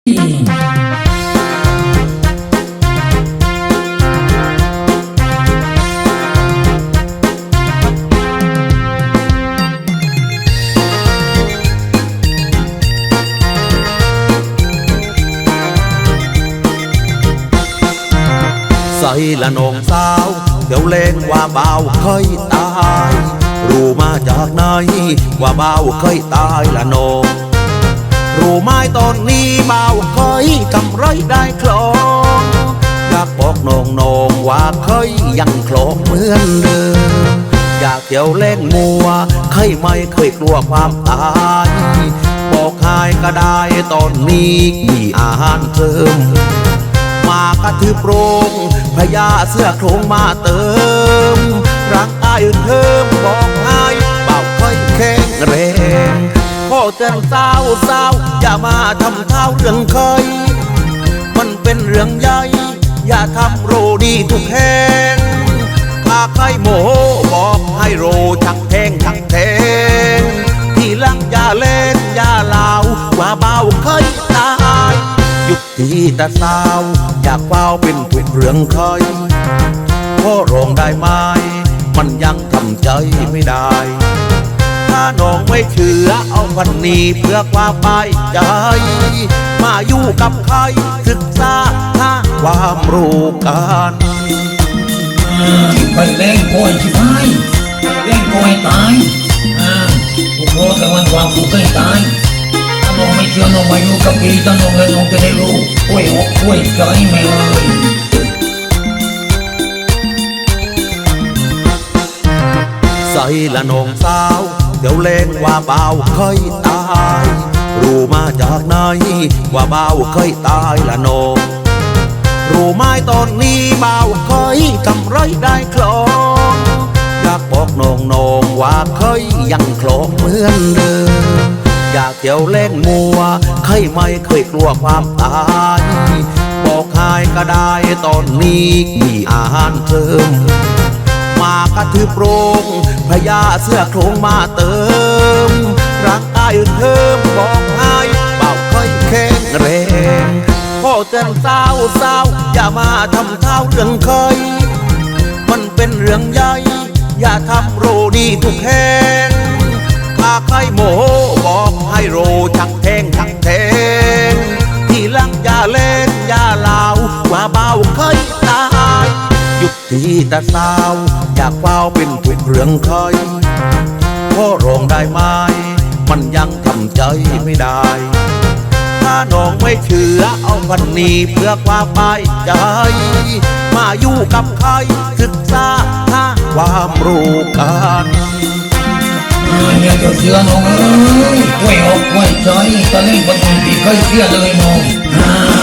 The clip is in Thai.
ใส่ละนองสาวเดี๋ยวเล่นว่าเบาเคยตายรู้มาจากไหนว่าเบาเคยตายละนอง รู้ไหมตอนนี้เบาเคยกำไรได้คลองอยากบอกน้องน้องว่าเคยยังคลองเหมือนเดิมอยากเที่ยวเล่นมัวเคยไม่เคยกลัวความตายบอกใครก็ได้ตอนนี้มีอาหารเติมมากระทืบโรงพญาเสื้อโครงมาเติมร่างกายอื่นเทิมบอกให้เบาค่อยแข็งแรง พ่อเตือนสาวสาวอย่ามาทำเท้าเรื่องเคย มันเป็นเรื่องใหญ่ อย่าทำโรดีทุกแห่งถ้าใครโมโหบอกให้โรชักแทงชักแทง ทีหลังอย่าเล่นอย่าลาวว่าเบาเคยตายหยุคที่ตาสาว อยากเฝ้าเป็นทุกเรื่องเคยพ่อรองได้ไหมมันยังทำใจไม่ได้ น้องไม่เชื่อเอาวันนี้เพื่อความไปใจ มาอยู่กับใครศึกษาหาความรู้กันไปเล่นโกยชิบหายเล่นโกยตายอ่าทุกโลกแต่วันความกูเคยตายถ้าน้องไม่เชื่อน้องมาอยู่กับพี่ถ้าน้องเล่นน้องจะได้รู้กล้วยอกกล้วยใจไม่เลยใส่ละนองสาว เดี๋ยวเล่นว่าเบาเคยตาย รู้มาจากไหนว่าเบาเคยตายละนองรู้ไหมตอนนี้เบาเคยกำไรได้คลองอยากบอกน้องน้องว่าเคยยังคลองเหมือนเดิมอยากเที่ยวเล่นมัวเคยไม่เคยกลัวความตายบอกใครก็ได้ตอนนี้มีอาหารเติมมากระทืบโรงพญาเสื้อโครงมาเติมร่างกายอื่นเทิมบอกให้เบาค่อยแข็งแรงพ่อเตือนสาวสาวอย่ามาทำเท้าเรื่องเคย มันเป็นเรื่องใหญ่ อย่าทำโรดีทุกแห่งถ้าใครโมโหบอกให้โรชักแทงชักแทง ทีหลังอย่าเล่นอย่าลาวว่าเบาเคยตายยุคที่ตาสาว อยา มืองเคยพ่อรองได้ไหมมันยังทำใจไม่ได้ ถ้าน้องไม่เชื่อเอาวันนี้เพื่อความไปใจ มาอยู่กับใครศึกษาหาความรู้กันเนี่ยจะเชื่อน้องเอ้ยกล้วยอกกล้วยใจตอนนี้คนอื่นที่เคยเชื่อเลยน้อง